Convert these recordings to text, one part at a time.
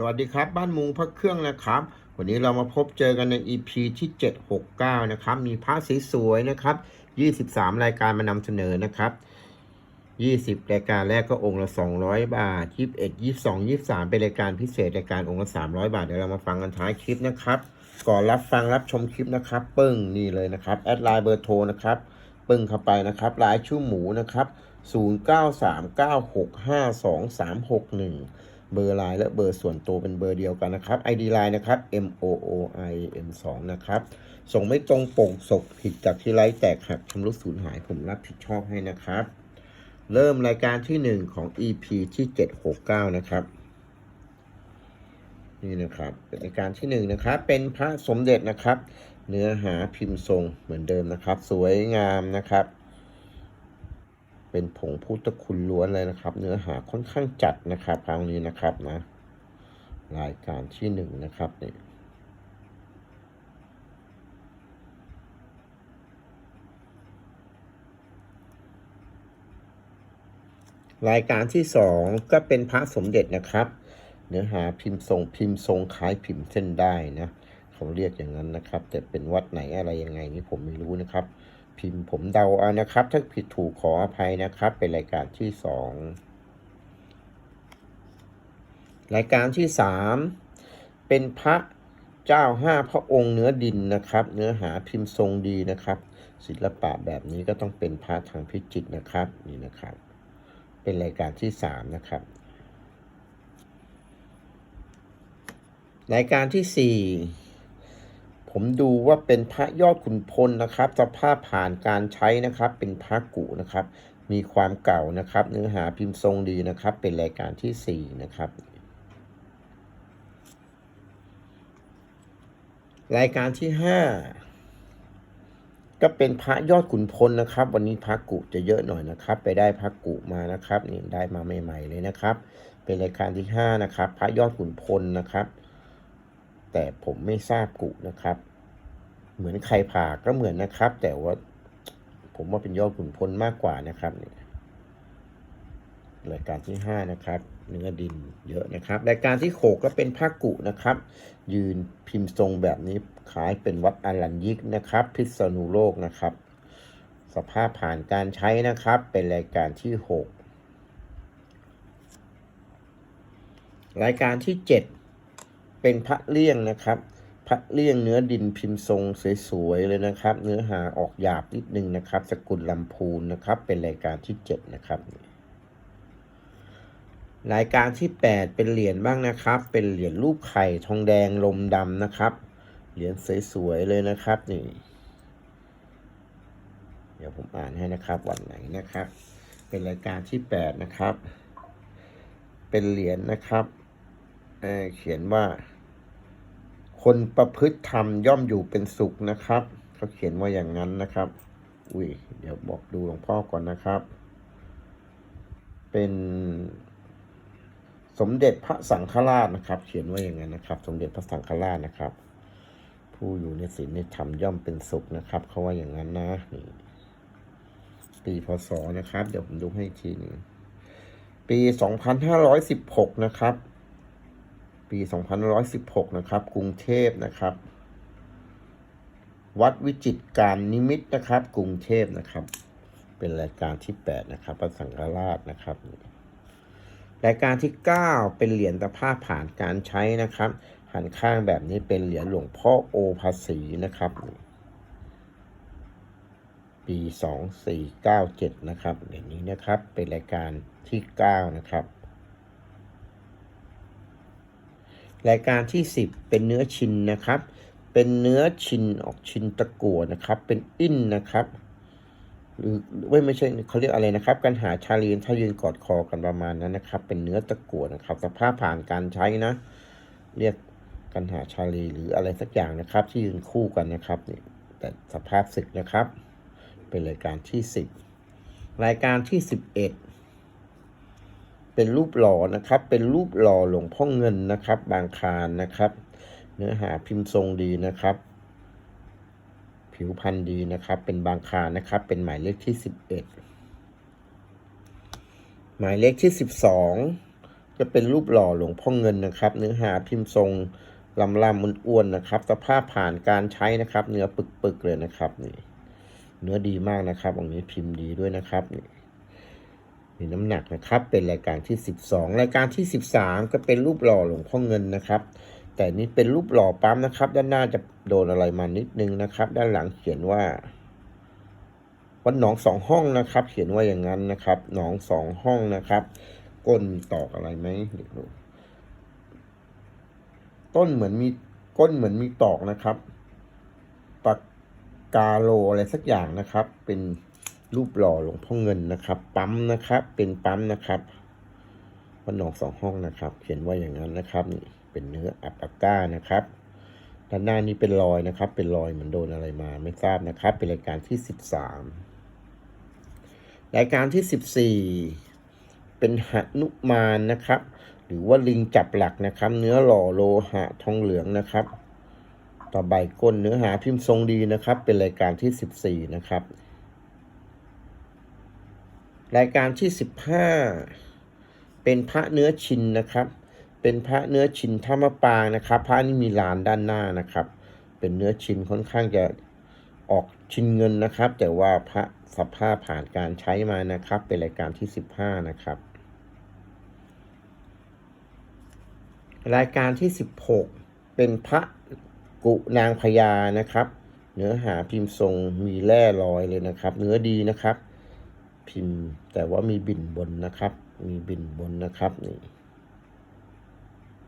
สวัสดีครับ บ้านมุงพระเครื่องนะครับ วันนี้เรามาพบเจอกันใน EP ที่ 769 นะครับ มีพระสวยๆนะครับ 23 รายการมานำเสนอนะครับ 20 รายการแรกก็องค์ละ 200 บาท 21 22 23 เป็นรายการพิเศษรายการองค์ละ 300 บาท เดี๋ยวเรามาฟังกันท้ายคลิปนะครับ ก่อนรับฟังรับชมคลิปนะครับ ปึ้งนี่เลยนะครับ แอดไลน์เบอร์โทรนะครับ ปึ้งเข้าไปนะครับรายชื่อหมูนะครับ 0939652361 เบอร์ไลน์และเบอร์ส่วนตัวเป็นเบอร์เดียวกันนะครับ ID ไลน์นะครับ M O O I M 2นะครับส่งไม่ตรงปกศกผิดจากที่ไลฟ์แตกหักชำรุดสูญหายผมรับผิดชอบให้นะครับ เริ่มรายการที่ 1 ของ EP ที่ 769 นะครับนี่นะครับรายการที่ 1 นะครับ เป็นพระสมเด็จนะครับ เนื้อหาพิมพ์ทรงเหมือนเดิมนะครับ สวยงามนะครับ เป็นผงพุทธคุณล้วนเลยนะครับ เนื้อหาค่อนข้างจัดนะครับครั้งนี้นะครับนะ รายการที่หนึ่งนะครับนี่รายการที่สองก็เป็นพระสมเด็จนะครับ เนื้อหาพิมพ์ทรงพิมพ์ทรงคล้ายพิมพ์เส้นได้นะ เขาเรียกอย่างนั้นนะครับ แต่เป็นวัดไหนอะไรยังไงนี่ผมไม่รู้นะครับ พิมพ์ผมเดาเอานะครับ ถ้าผิดถูกขออภัยนะครับ เป็นรายการที่สองรายการที่สามเป็นพระเจ้าห้าพระองค์เนื้อดินนะครับ เนื้อหาพิมพ์ทรงดีนะครับ ศิลปะแบบนี้ก็ต้องเป็นพระทางพิจิตรนะครับ นี่นะครับ เป็นรายการที่สามนะครับ รายการที่สี่ ผมดูว่าเป็นพระยอดขุนพลนะครับ สภาพผ่านการใช้นะครับ เป็นพระกุนะครับ มีความเก่านะครับ เนื้อหาพิมพ์ทรงดีนะครับ เป็นรายการที่สี่นะครับ รายการที่ห้าก็เป็นพระยอดขุนพลนะครับ วันนี้พระกุจะเยอะหน่อยนะครับ ไปได้พระกุมานะครับนี่ได้มาใหม่ ๆ เลยนะครับ เป็นรายการที่ห้านะครับ พระยอดขุนพลนะครับ แต่ผมไม่ทราบกุนะครับ เหมือนใครผ่าก็เหมือนนะครับ แต่ว่าผมว่าเป็นยอดขุนพลมากกว่านะครับรายการที่ห้านะครับเนื้อดินเยอะนะครับ รายการที่หกก็เป็นผ้ากุนะครับ ยืนพิมพ์ทรงแบบนี้คล้ายเป็นวัดอรัญยิกนะครับ พิษณุโลกนะครับ สภาพผ่านการใช้นะครับ เป็นรายการที่หกรายการที่เจ็ด เป็นพระเลี่ยงนะครับ พระเลี่ยงเนื้อดินพิมพ์ทรงสวยๆเลยนะครับ เนื้อหาออกหยาบนิดนึงนะครับ สกุลลำพูนนะครับ เป็นรายการที่เจ็ดนะครับรายการที่แปดเป็นเหรียญบ้างนะครับ เป็นเหรียญรูปไข่ทองแดงลมดำนะครับ เหรียญสวยๆเลยนะครับนี่ เดี๋ยวผมอ่านให้นะครับวันไหนนะครับ เป็นรายการที่แปดนะครับ เป็นเหรียญนะครับ เเขียนว่า คนประพฤติธรรมย่อมอยู่เป็นสุขนะครับเขาเขียนว่าอย่างนั้นนะครับ อุ้ยเดี๋ยวบอกดูหลวงพ่อก่อนนะครับ เป็นสมเด็จพระสังฆราชนะครับ เขียนว่าอย่างนั้นนะครับ สมเด็จพระสังฆราชนะครับ ผู้อยู่ในศีลในธรรมย่อมเป็นสุขนะครับ เขาว่าอย่างนั้นนะนี่ปีพศนะครับ เดี๋ยวผมดูให้อีกทีหนึงปี 2516 นะครับ ปี2516 นะครับ กรุงเทพนะครับ วัดวิจิตการนิมิตนะครับ กรุงเทพนะครับ เป็นรายการที่ 8 นะครับพระสังฆราชนะครับ รายการที่ 9 เป็นเหรียญตะภาพผ่านการใช้นะครับ หันข้างแบบนี้เป็นเหรียญหลวงพ่อโอภาษีนะครับ ปี 2497 นะครับอย่างนี้นะครับ เป็นรายการที่ 9 นะครับ รายการที่ 10 เป็นเนื้อชินนะครับ เป็นเนื้อชินออกชินตะกั่วนะครับ เป็นอินนะครับ หรือไม่ไม่ใช่เขาเรียกอะไรนะครับ การหาชาลีนถ้ายืนกอดคอกันประมาณนั้นนะครับ เป็นเนื้อตะกั่วนะครับ สภาพผ่านการใช้นะ เรียกกันหาชาลีหรืออะไรสักอย่างนะครับ ที่ยืนคู่กันนะครับนี่แต่สภาพศึกนะครับ เป็นรายการที่ 10 รายการที่ 11 เป็นรูปหล่อนะครับ เป็นรูปหล่อหลวงพ่อเงินนะครับ บางคารนะครับ เนื้อหาพิมพ์ทรงดีนะครับ ผิวพรรณดีนะครับ เป็นบางคารนะครับ เป็นหมายเลขที่11หมายเลขที่12ก็เป็นรูปหล่อหลวงพ่อเงินนะครับ เนื้อหาพิมพ์ทรงลำลำอ้วนนะครับ สภาพผ่านการใช้นะครับ เนื้อปึกๆเลยนะครับนี่ เนื้อดีมากนะครับองค์นี้พิมพ์ดีด้วยนะครับนี่ มีน้ำหนักนะครับ เป็นรายการที่ 12 รายการที่ 13 ก็เป็นรูปหล่อหลวงพ่อเงินนะครับ แต่นี่เป็นรูปหล่อปั๊มนะครับ ด้านหน้าจะโดนอะไรมานิดนึงนะครับ ด้านหลังเขียนว่าวัดหนองสองห้องนะครับ เขียนว่าอย่างนั้นนะครับ หนองสองห้องนะครับ ก้นมีตอกอะไรไหมเดี๋ยวดูต้นเหมือนมีก้นเหมือนมีตอกนะครับปากกาโลอะไรสักอย่างนะครับ เป็น รูปหล่อหลวงพ่อเงินนะครับ ปั๊มนะครับ เป็นปั๊มนะครับวัดหนองสองห้องนะครับ เขียนว่าอย่างนั้นนะครับ เป็นเนื้ออัปปาก้านะครับด้านหน้านี้เป็นรอยนะครับ เป็นรอยเหมือนโดนอะไรมา ไม่ทราบนะครับ เป็นรายการที่13รายการที่14เป็นหนุมานนะครับ หรือว่าลิงจับหลักนะครับ เนื้อหล่อโลหะทองเหลืองนะครับ ต่อใบก้นเนื้อหาพิมพ์ทรงดีนะครับ เป็นรายการที่14นะครับ รายการที่15เป็นพระเนื้อชินนะครับ เป็นพระเนื้อชินท่ามปางนะครับ พระนี่มีลานด้านหน้านะครับ เป็นเนื้อชินค่อนข้างจะออกชินเงินนะครับ แต่ว่าพระสภาพผ่านการใช้มานะครับ เป็นรายการที่15นะครับ รายการที่16เป็นพระกุนางพญานะครับ เนื้อหาพิมพ์ทรงมีแร่ลอยเลยนะครับ เนื้อดีนะครับ พิมพ์ แต่ว่ามีบินบนนะครับ มีบินบนนะครับนี่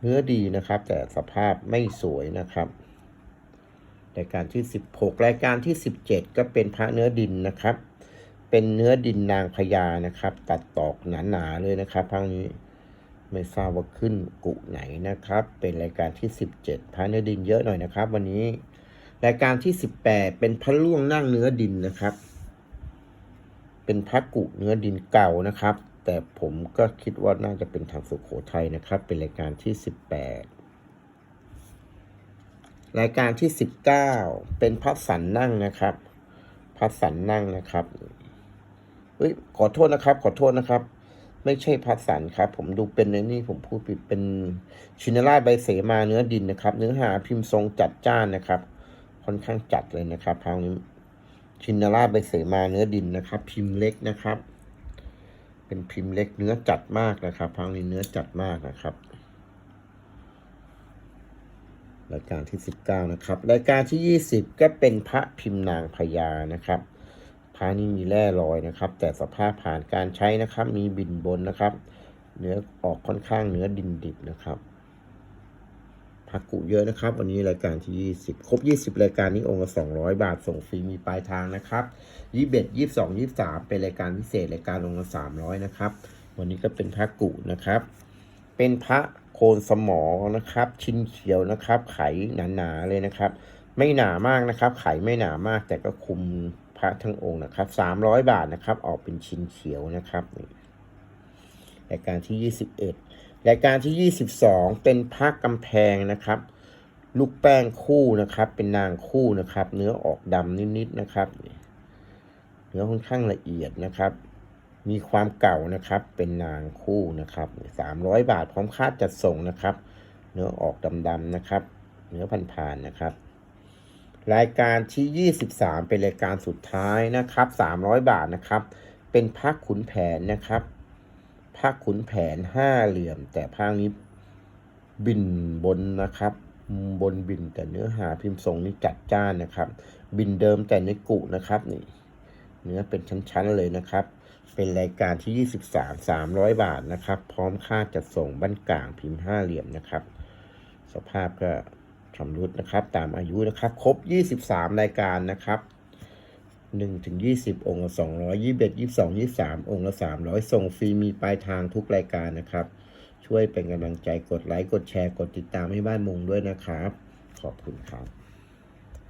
เนื้อดีนะครับ แต่สภาพไม่สวยนะครับรายการที่ 16 รายการที่ 17 ก็เป็นพระเนื้อดินนะครับ เป็นเนื้อดินนางพญานะครับ ตัดตอกหนาๆเลยนะครับพังนี้ไม่ทราบว่าขึ้นกุไหนนะครับ เป็นรายการที่ 17พระเนื้อดินเยอะหน่อยนะครับ วันนี้รายการที่ 18 เป็นพระล่วงนั่งเนื้อดินนะครับ เป็นพระกุเนื้อดินเก่านะครับ แต่ผมก็คิดว่าน่าจะเป็นทางสุโขทัยนะครับ เป็นรายการที่ 18 รายการที่ 19 เป็นพระสันนั่งนะครับ พระสันนั่งนะครับเฮ้ยขอโทษนะครับ ขอโทษนะครับไม่ใช่พระสันครับ ผมดูเป็นในนี่ผมพูดผิดเป็นชินราชใบเสมาเนื้อดินนะครับ เนื้อหาพิมพ์ทรงจัดจ้านนะครับ ค่อนข้างจัดเลยนะครับพังนี้ ชินราชใบเสมาเนื้อดินนะครับ พิมพ์เล็กนะครับ เป็นพิมพ์เล็กเนื้อจัดมากนะครับพังนี้เนื้อจัดมากนะครับรายการที่ 19 นะครับ รายการที่ 20 ก็เป็นพระพิมพ์นางพญานะครับ พระนี้มีแร่ลอยนะครับ แต่สภาพผ่านการใช้นะครับ มีบินบนนะครับ เนื้อออกค่อนข้างเนื้อดินดิบนะครับ พักกุเยอะนะครับ วันนี้รายการที่ 20 ครบ 20 รายการนี้องค์ละ200 บาท ส่งฟรีมีปลายทางนะครับ21 22 23 เป็นรายการพิเศษรายการองค์ละ300 นะครับ วันนี้ก็เป็นพระกุนะครับ เป็นพระโคนสมอนะครับ ชิ้นเขียวนะครับ ไขหนาๆเลยนะครับ ไม่หนามากนะครับ ไขไม่หนามากแต่ก็คุมพระทั้งองค์นะครับ 300 บาทนะครับ ออกเป็นชิ้นเขียวนะครับรายการที่ 21 รายการที่ 22 เป็นพระกำแพงนะครับ ลูกแป้งคู่นะครับ เป็นนางคู่นะครับ เนื้อออกดำนิดๆนะครับ เนื้อค่อนข้างละเอียดนะครับ มีความเก่านะครับ เป็นนางคู่นะครับสามร้อยบาทพร้อมค่าจัดส่งนะครับ เนื้อออกดำๆนะครับ เนื้อผ่านๆนะครับ รายการที่ 23 เป็นรายการสุดท้ายนะครับ 300 บาทนะครับ เป็นพระขุนแผนนะครับ พระขุนแผนห้าเหลี่ยม แต่ภาคนี้บินบนนะครับบนบินแต่เนื้อหาพิมพ์ทรงนี่จัดจ้านนะครับ บินเดิมแต่ในกุนะครับนี่ เนื้อเป็นชั้นๆเลยนะครับ เป็นรายการที่ 23 300 บาทนะครับ พร้อมค่าจัดส่งบ้านกลางพิมพ์ห้าเหลี่ยมนะครับ สภาพก็ชำรุดนะครับ ตามอายุนะครับ ครบ 23 รายการนะครับ 1ถึง20 องค์ละ200 21 22 23 องค์ละ300 ส่งฟรีมีปลายทางทุกรายการนะครับ ช่วยเป็นกำลังใจกดไลค์ กดแชร์ กดติดตามให้บ้านมุงด้วยนะครับ ขอบคุณครับ